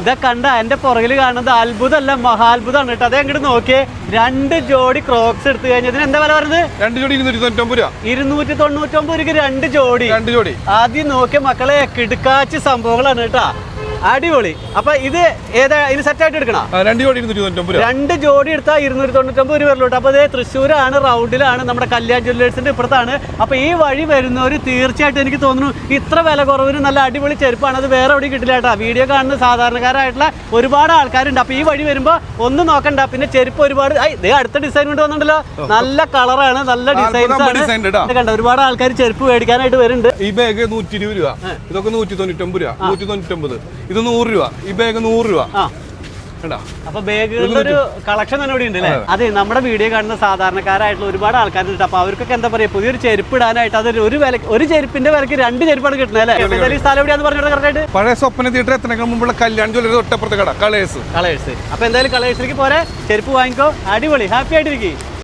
ഇതാ കണ്ട എന്റെ പുറകിൽ കാണുന്നത് അത്ഭുതമല്ല മഹാത്ഭുതമാണ് കേട്ടോ. അതേ അങ്ങോട്ട് നോക്കിയേ. രണ്ട് ജോഡി ക്രോക്സ് എടുത്തു കഴിഞ്ഞാൽ ഇതിന് എന്താ വില പറയുന്നത്? രണ്ട് ജോഡി ഇരുന്നൂറ്റി തൊണ്ണൂറ്റൊമ്പത് രൂപ. രണ്ട് ജോഡി. രണ്ട് ജോഡി. ആദ്യം നോക്കിയ മക്കളെ കിടുക്കാച്ച് സംഭവങ്ങളാണ് കേട്ടാ. അടിപൊളി. അപ്പൊ ഇത് ഏതാ ഇത് സെറ്റ് ആയിട്ട് എടുക്കണം? രണ്ട് ജോഡി രണ്ട് ജോഡി എടുത്താൽ ഇരുന്നൂറ്റി തൊണ്ണൂറ്റൊമ്പത് രൂപ വരുള്ളൂ അപ്പൊ ഇത് തൃശ്ശൂരാണ് റൗണ്ടിലാണ് നമ്മുടെ കല്യാൺ ജ്വല്ലേഴ്സിന്റെ ഇപ്പുറത്താണ്. അപ്പൊ ഈ വഴി വരുന്നവർ തീർച്ചയായിട്ടും എനിക്ക് തോന്നുന്നു ഇത്ര വില കുറവിന് നല്ല അടിപൊളി ചെരുപ്പാണ്. അത് വേറെ എവിടെയും കിട്ടില്ല കേട്ടോ. വീഡിയോ കാണുന്ന സാധാരണക്കാരായിട്ടുള്ള ഒരുപാട് ആൾക്കാരുണ്ട്. അപ്പൊ ഈ വഴി വരുമ്പോ ഒന്ന് നോക്കണ്ട. പിന്നെ ചെരുപ്പ് ഒരുപാട് ഇതേ അടുത്ത ഡിസൈൻ കൊണ്ട് വന്നിട്ടുണ്ടല്ലോ. നല്ല കളറാണ് നല്ല ഡിസൈൻസ് ആണ്. കണ്ടോ ഒരുപാട് ആൾക്കാർ ചെരുപ്പ് മേടിക്കാനായിട്ട് വരുന്നുണ്ട്. ഈ ബാഗ് നൂറ്റി ഇരുപത് രൂപ ഇതൊക്കെ നൂറ്റി തൊണ്ണൂറ്റൊമ്പത് രൂപ. നൂറ്റി തൊണ്ണൂറ്റൊമ്പത് ഇത് നൂറ് രൂപ. ഈ ബാഗ് നൂറ് രൂപ. ആ. അപ്പൊ ബാഗുകളുടെ ഒരു കളക്ഷൻ തന്നെ ഇവിടെ ഉണ്ട് അല്ലേ അതെ നമ്മുടെ വീഡിയോ കാണുന്ന സാധാരണക്കാരായിട്ടുള്ള ഒരുപാട് ആൾക്കാരുണ്ട് അപ്പൊ അവർക്കൊക്കെ എന്താ പറയാ പുതിയൊരു ചെരുപ്പ് ഇടാനായിട്ട് അതൊരു ഒരു വില ഒരു ചെരുപ്പിന്റെ വിലക്ക് രണ്ട് ചെരുപ്പാണ് കിട്ടുന്നത് അല്ലേ? ഈ സ്ഥലം എവിടെയാന്ന് പറഞ്ഞത് കറക്റ്റ് ആയിട്ട്? പഴയ സ്വപ്ന തിയേറ്റർ എത്തനേക്കാൾ മുമ്പുള്ള കല്യാൺ ജ്വല്ലറി തൊട്ടപ്പുറത്തെ കട കളേഴ്സ് കളേഴ്സ് അപ്പൊ എന്തായാലും കളേഴ്സിലേക്ക് പോരെ. ചെരുപ്പ് വാങ്ങിക്കോ. അടിപൊളി. ഹാപ്പി ആയിട്ടിരിക്കും.